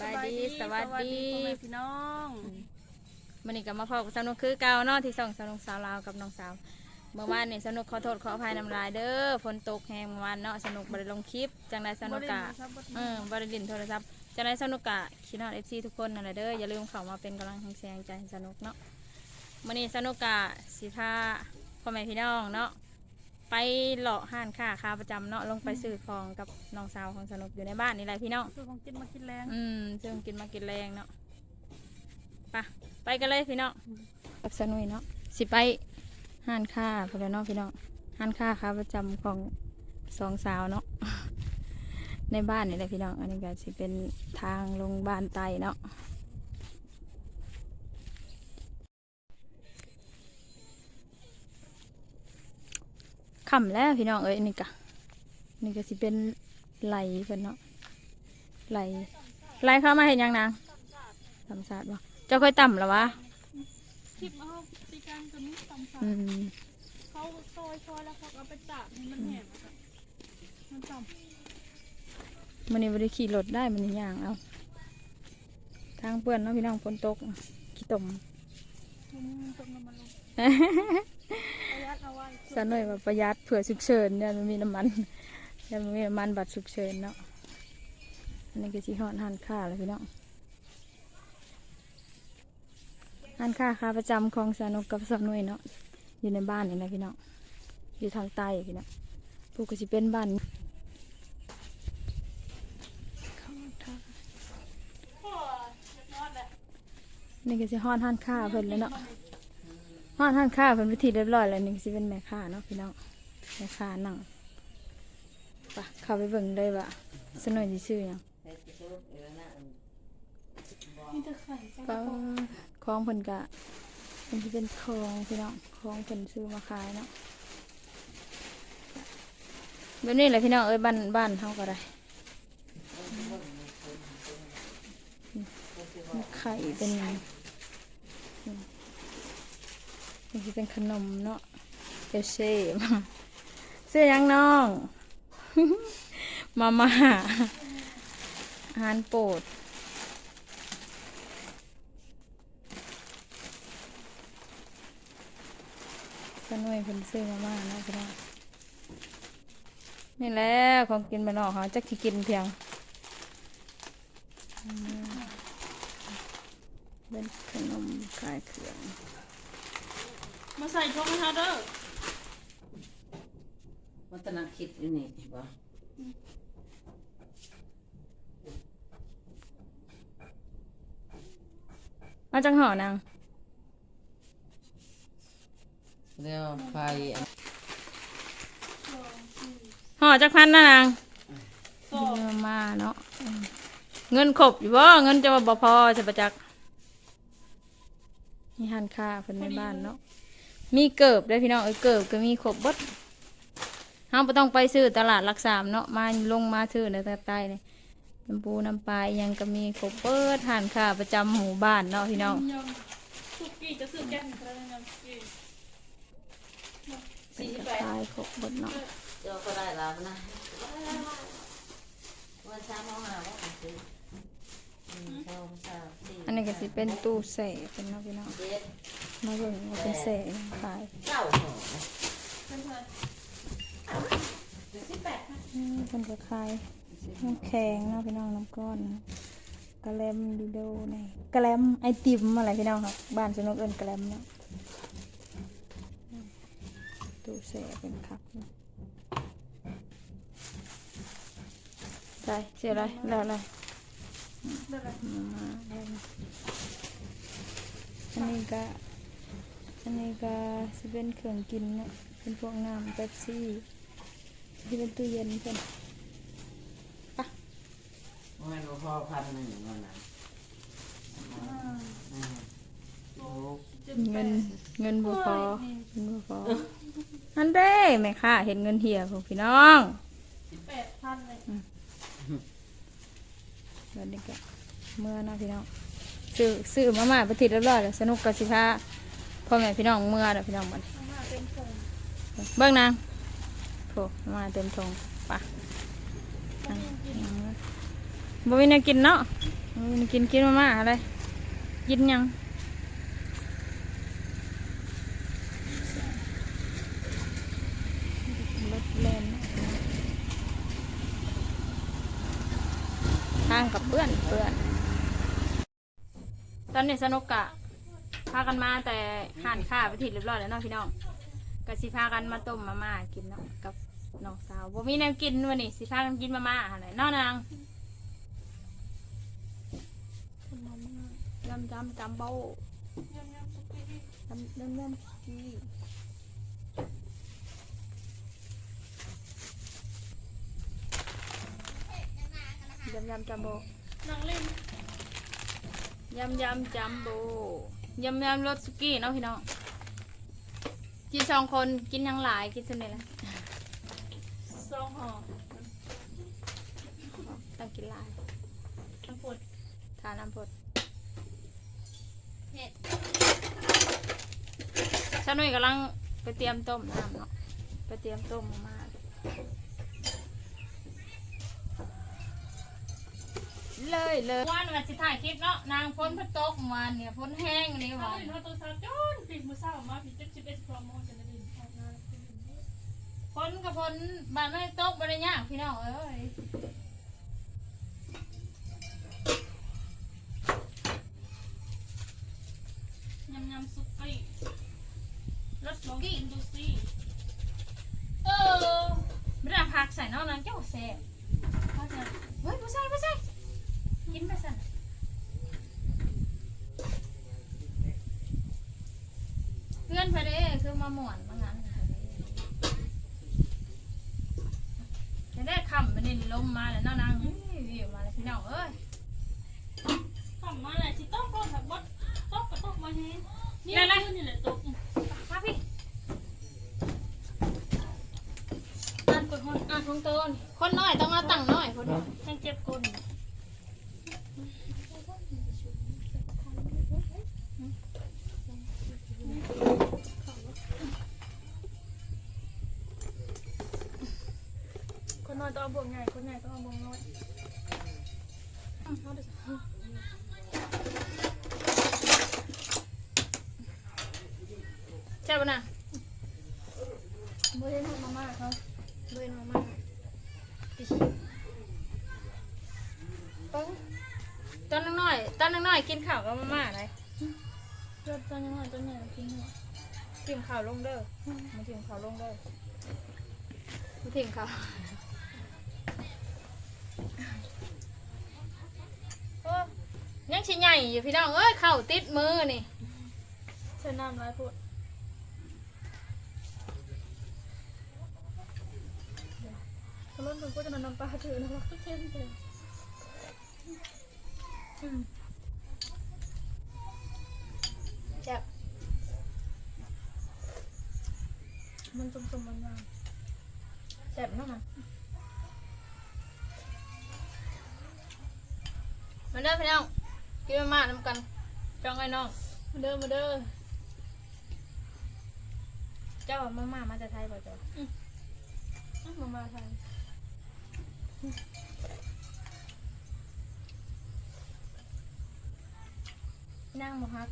บายดีสวัสดีพ่อแม่พี่น้องมันนี่ก็มาพอกับสนุกคือเก่าเนาะที่ส่องสนุกสาวลาวกับน้องสาว เมื่อวานนี่สนุกขอโทษขออภัยน้ำลายเด้อฝนตกแหงเมื่อวานเนาะสนุกบริลงคลิปจังไรสนุกกะเออบริดินโทรศัพท์จังไรสนุกกะคิดฮอดเอฟซีทุกคนนั่นแหละเด้ออย่าลืมเข้ามาเป็นกำลังแรงใจให้สนุกเนาะมันนี่สนุกกะสิพาพ่อแม่พี่น้องเนาะ ไปเลาะห้านค้าค้าประจำเนาะลงไปซื้อของกับน้องสาวของสนุกอยู่ในบ้านนี่แหละพี่น้อง คือของกินมากินแรงอืมซึ่งกินมากินแรงเนาะไปะไปกันเลยพี่น้องกับสนุยเนาะสิไปห้านค้าพอแล้วเนาะพี่น้องห้านค้าค้าประจำของสองสาวเนาะ ในบ้านนี่แหละพี่น้อง อันนี้ก็สิเป็นทางลงบ้านไตเนาะ ค่ำแล้วพี่น้องเอ้ยนี่กะนี่ก็สิเป็นไหลเพิ่นเนาะไหลไหลเข้ามาเห็นยังนางสามศาสตร์บ่เจ้าค่อยต่ำหรอวะคลิปมาเขาตีกันตัวนี้ตำสาอืมเขาซอยซอยแล้วเขาก็เอาไปตากให้มันแห้งอะค่ะมันตำมันนี่บริขี่รถได้มันนี่ย่างเอาทางเปื้อนเนาะพี่น้องฝนตกขี้ตมมันตกน้ำมันลงประหยั ดเอาไว้สะหน่อยว่าประหยัดเผื่อฉุกเฉินเนี่ยมันมีน้ำมันเนี่ยมันมีน้ำมันบัตรฉุกเฉินเนาะอันนี้ก็สิฮอดหันค่าเลยพี่น้องหันค่าค่าประจำของสนุกกับสนุ่ยเนาะอยู่ในบ้านนี่นะพี่น้องอยู่ทางใต้พี่น้องพวกก็สิเป็นบ้านโอ้ยเรียบร้อยแล้วนี่ก็สิฮอดห้านค้าเพิ่นแล้วเนาะ อดห้านค้าเพิ่นไปทีเรียบร้อยแล้วนี่ก็สิเป็นแม่ค้าเนาะพี่น้องแม่ค้านั่งไปเข้าไปเบิ่งเลยว่าสนอยสิชื่อยังข่ใส่กก็ระป๋องเพิ่นก็เพิ่นสิเป็นของพี่น้องของเพิ่นซื้อมาขายเนาะแบบนี้แหละพี่น้องเอ้ยบ้านบ้านเฮาก็ได้ไข่เป็น นี่เป็นขนมเนาะเอลเช่มาซื้อยังน้อง มาม่าอาหารโปรดสนุยเพิ่นซื้อมาม่าเนาะพี่น้องนี่แหละของกินบ้านนอกเขาจักที่กินเพียงเป็นขนมขายเครื่อง มาใส่ช่องให้เขาเด้อวัฒนคิดอยู่นี่บ่มาจังห่อนางเรียกว่าไฟอันห่อจักพันนะนางสองซื้อมาม่าเนาะอืมเงินครบอยู่บ่เงินจะว่าบ่พอจะประจักมีหันค่าเพิ่นในบ้านเนาะ มีเกิบด้วยพี่น้องเอ้ยเกิบก็มีครบเบดเฮาบ่ต้องไปซื้อตลาดหลักสามเนาะมาลงมาซื้อในใต้นี่น้ำปูน้ำปลาอิหยังก็มีครบเปิดหันค่าประจำหมู่บ้านเนาะพี่น้องยังสุกี้จะซื้อแกงอะไรนะสุกี้เป็นกระชายครบเบดเนาะเจ้าก็ได้แล้วนะวันเช้ามาหาว่าซื้อหนึ่งสองสามสี่อันนี้ก็สิเป็นตู้เสเป็นเนาะพี่น้องเจ็ด มาเบิ่งว่าเป็นเสขายเก้าห่อเป็นเท่าไหร่สิบแปดนะอืมเพิ่นก็ขายน้ำแข็งเนาะพี่น้องน้ำก้อนกระแลมดิโดนี่กระแลมไอติมอะไรพี่น้องครับบ้านสนุกเอิ้นกระแลมเนาะตู้เสเป็นคักเนาะใช่เสียอะไรแล้วอะไรได้ไหมมาแล้วอันนี้ก็ อันนี้ก็สิเป็นเครื่องกินเนาะเป็นพวกน้ำเป๊ปซี่ที่เป็นตู้เย็นเพิ่นมันก็พอพันหนึ่งวันนั้นอืมโอ้จ็ดเงินแปดเงินบ่พอโอ้ยเงินบ่พออันเด้แม่ค่ะเห็นเงินเหี่ยของพี่น้องสิบแปดพันเลยเดี๋ยวนี้ก็เมื่อเนาะพี่น้องซื้อซื้อมาม่าไปติดเรียบร้อยแล้วสนุกกับสิพา พ่อแม่พี่น้องเมื่อเด้อพี่น้องบัดนี้เอามาเต็มถุงเบิ่งนางโถมาเต็มทงปะบ่มีแนวกินเนาะกินกินมาม่าอะไรกินยังรถเลนทางกับเพื่อนเพื่อนตอนนี้สนุกกะ พากันมาแต่ห่านข้าไปถิดเรียบร้อยแล้วเนาะพี่น้องกะสิพากันมาต้มมาม่ากินเนาะกับน้องสาวบ่มีแนวกินวันนี้สิพากันกินมาม่าอะไรเนาะนางคนมองมากยำยำจัมโบ้ยำยำสุกี้ยำยำยำกี้ยำยำจัมโบ้นางเล่นยำยำจัมโบ้ ยำยำรสสุกี้เนาะพี่น้องกินสองคนกินทั้งหลายกินสนิทละซองห่อต้องกินหลายน้ำปดทานน้ำพดเผ็ดชาหนุ่ยกำลังไปเตรียมต้มน้ำเนาะไปเตรียมต้มมาม่า เลยเลยวันวันสิถ่ายคลิปเนาะนางพ้นพระตกวันเนี่ยพ้นแห้งนี่ถ้าวันเป็นตัวสาวจนปีมือเศร้ามาปีเจ็ดสิบเอ็ดพรโมจะได้ดินออกงานพ้นกับพ้นบานไม่ตกบริยากพี่น้องเอ้ยยำยำสุกี้รสลองกินดูสิเออไม่ได้ผักใส่เนอกนั้นเจ้าแซ่บถ้าจะเฮ้ยไม่ใช่ไม่ใช่ กินไปสั่นเพื่อนไปเด้คือมาหมวนมางั้นจะได้คำมันนี่ลมมาแล้วเนาะนางเฮ้ยวิวมาแล้วพี่น้องเอ้ยทำมาแหละที่ต้องก็แบบว่าต้องก็ต้องมาเห็นนี่นี่นี่แหละตกมาพี่อ่านกดคนอ่านของตนคนน้อยต้องมาตั้งน้อยคนน้อยยังเจ็บก้น คนน้อยต้องเอาบวกใหญ่ คนใหญ่ต้องเอาบวกน้อยใช่ปะนะเมื่อเห็นมาม่าเขาเมื่อเห็นมาม่าตอนน้อยๆตอนน้อยๆกินข้าวกับมาม่าอะไรเลือด ตัวยังไงตัวใหญ่กินหัวทิมข้าวลงเด้อมาทิมข้าวลงเด้อมาทิมข้าวโอ้ยังชิ้นใหญ่อยู่พี่น้องเอ้ยข้าวติดมือนี่ใช้น้ำร้ายพูดเขาล้นถึงก็จะนอนน้ำปลาถือนะว่าก็เช่นเดิมแซ่บ มันสมสมมันมาแซ่บเนาะมันมาเด้อพี่น้องกินมาม่าน้ำกันจ้องไอ้น้องมาเด้อมาเด้อเจ้ามาม่ามาจากไทยป่ะเจ้าอ้าวมามาทานนั่งบ่ฮัก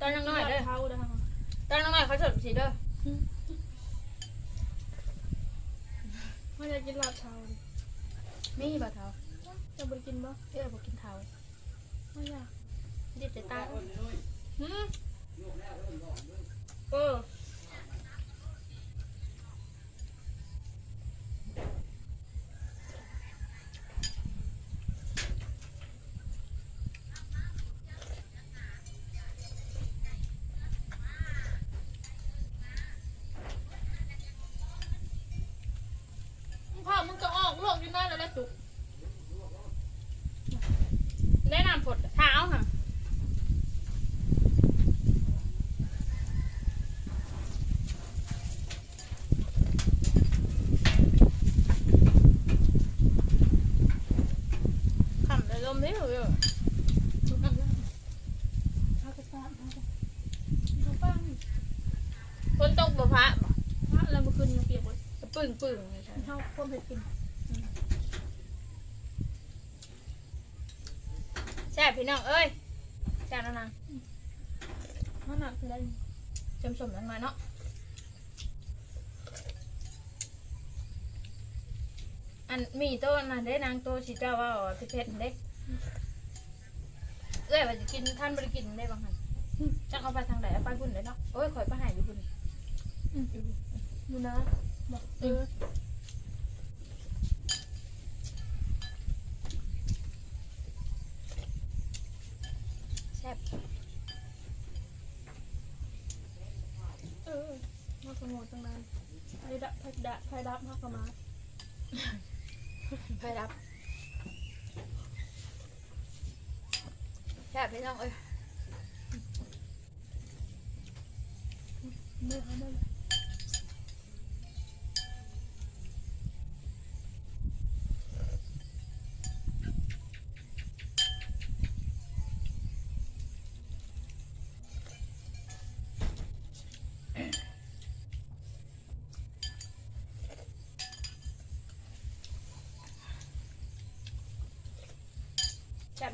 ตอนยังน้อยเด้อ เท้าเด้อ ตอนยังน้อยเขา สดสีเด้อไม่ได้กินลาบเท้าดิมีบ่เท้าจะไปกินบ่เอ้ยบ่กินเท้าไม่อยากดิบจะตายหืมเออพ่อ น้แล้วและจุกได้น้ำผดเท้าค่ะขำแต่ลมได้เหรอฝนตกบ่พระบ่พระแล้วเมื่อคืนยังเปียกหมดปึ่งปึ่งเลยใช่ไหมชอบคนเผ็ดกิน ซ่บพี่น้องเอ้ยแซ่บแล้วนางมันหนักคืออะไรชมชมๆหน่อยๆเนาะอันมีโต้นนะได้นางโตชิเจ้าว่าอ๋อพี่เพชรเด็กเอ้ยว่าจะกินท่านบริกินได้บ้างหันจะเอาไปทางไหนเอาไปพุ่นเลยเนาะโอ้ยข่อยไปหายอยู่พุ่นดูนะบอกเออ แซ่บ เออมาสมองตั้งนานไพ่ดับ ไพรับไพ่ดับมากกว่ามาไปรับแค่พี่น้องเอ้ยเมื่อเขาไม่แ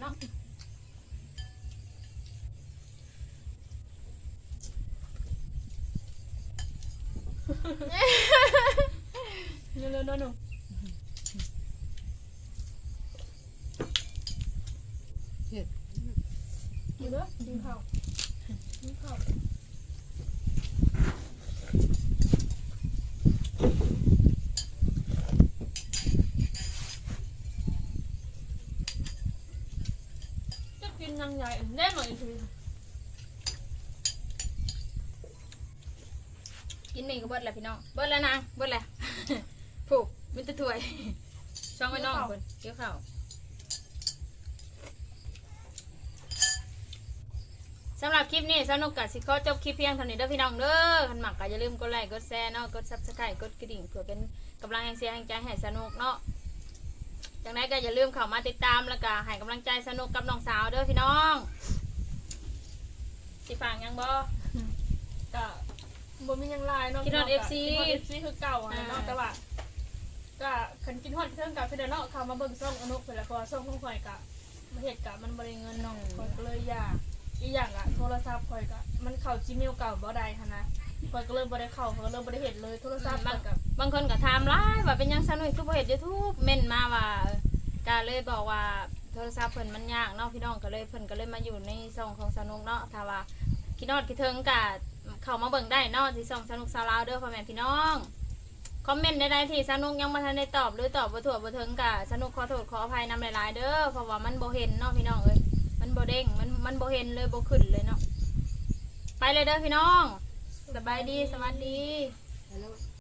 เนาะเร็วๆหน่อยหนูกินเด้อกินข้าวกินข้าวจะกินยังไงแน่หน่อยที กินหมี่ก็ เบิดแล้วพี่น้อง เบิดแล้วนางเบิดแล้วผูกมิตรถ้วย ช่องไว้น้องคนเกี่ยวข้าวสำหรับคลิปนี้สนุกกับสิขอจบคลิปเพียงเท่านี้เด้อพี่น้องเด้อคันหมักก็อย่าลืมกดไลค์กดแชร์เนาะกดซับสไครต์กดกระดิ่งเพื่อเป็นกำลังแห่งเสียงแห่งใจให้สนุกเนาะจังไดก็อย่าลืมเข้ามาติดตามแล้วก็ให้กำลังใจสนุกกับน้องสาวเด้อพี่น้องสิฟังยังบ่ก็ บ่มีหยังหลายเนาะคิดฮอด FC คิดฮอด FC คือเก่าอะนะเนาะอ่า แต่ว่าก็คันกินฮอดเทิงกับเพิ่นเนาะเข้ามาเบิ่งซ่องอนุเพิ่นแล้วก็ซ่องของข่อยก็มาเฮ็ดกะมันบ่ได้เงินเนาะข่อยก็เลยอยากอีกอย่างอะโทรศัพท์ข่อยก็มันเข้า Gmail เก่าบ่ได้หันนะข่อยก็เลยบ่ได้เข้าข่อยก็เลยบ่ได้เฮ็ดเลยโทรศัพท์ข่อยก็ บางคนก็ถามไลน์ว่าเป็นหยังสนุกคือบ่เฮ็ด YouTube เม่นมาว่าเออก็เลยบอกว่าโทรศัพท์เพิ่นมันยากเนาะพี่น้องก็เลยเพิ่นก็เลยมาอยู่ในช่องของสนุกเนาะถ้าว่าคิดนอดคิดถึงก็ เข้ามาเบิ่งได้เนาะที่ช่องสนุกสาวลาวเด้อพ่อแม่พี่น้องคอมเมนต์ใดๆที่สนุกยังบ่ทันได้ตอบหรือตอบบ่ถั่วบ่ถึงกะสนุกขอโทษขออภัยนำหลายๆเด้อเพราะว่ามันบ่เห็นเนาะพี่น้องเอ้ยมันบ่เด้งมันมันบ่เห็นเลยบ่ขึ้นเลยเนาะไปเลยเด้อพี่น้องสบายดีสวัสดี